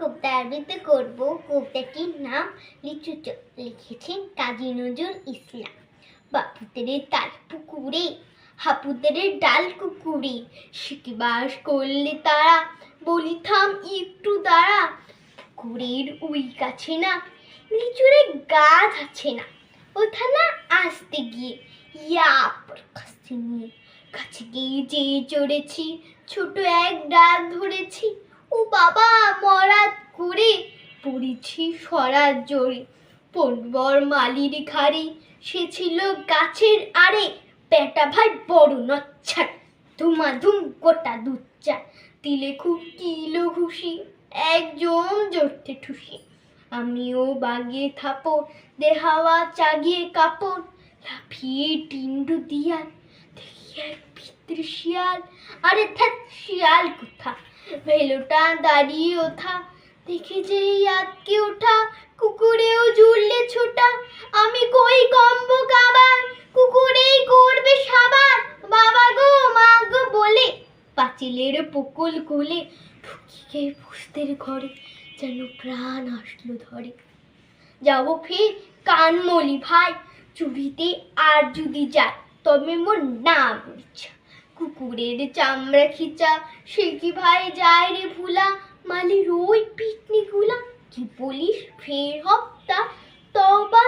কবিতা আবৃত্তি করব। কবিতাটির নাম লিচু লিখেছেন কাজী নজরুল ইসলাম। বাপুতের তাল পুকুরে হাপুতের ডাল কুকুরে শিখে বাস করলে তারা বলি থাম একটু দাঁড়া পুকুরের ওই কাছে না, লিচুরে গাছ আছে না। ওঠা না আসতে গিয়ে ইয়াপর কাছে নিয়ে, কাছে গিয়ে যে চড়েছি, ছোট এক ডাল ধরেছি। ও বাবা মরাত করে পড়েছি সরার জোরে পনবর মালির ঘাড়ে, সে ছিল গাছের আরে পেটা ভাই বড় নচ্ছার, ধুমাধুম গোটা দুচ্চা তিলে খুব কিলো ঘুষি, একজন জড়তে ঠুসি। আমিও বাগিয়ে থাপড় দেহাওয়া চাগিয়ে কাপড় লাফিয়ে টিন্ডু দিয়াল, দেখি এক ভিতরে শিয়াল। আরে থাক, শিয়াল কোথা ভেলোটা দাঁড়িয়ে ওঠা। দেখে যে আটকে ওঠা, কুকুরেও জুড়লে ছোটা। আমি কই কম্ব কাবার, কুকুরেই করবে সাবার। বাবা গো, মা গো, বলে। পাঁচিলের পুকুল কোলে ঢুকিয়ে পুষদের ঘরে যেন প্রাণ আসলো ধরে। যাব ফের কানমলি ভাই চুরিতে আর যদি যায়, তবে মোর না ইচ্ছা কুকুরের চামড়া খিচা, সে কি ভাই যায় রে ভুলা? মালির ওই পিকনিকগুলা কি বলিস ফের হপ্তা তবা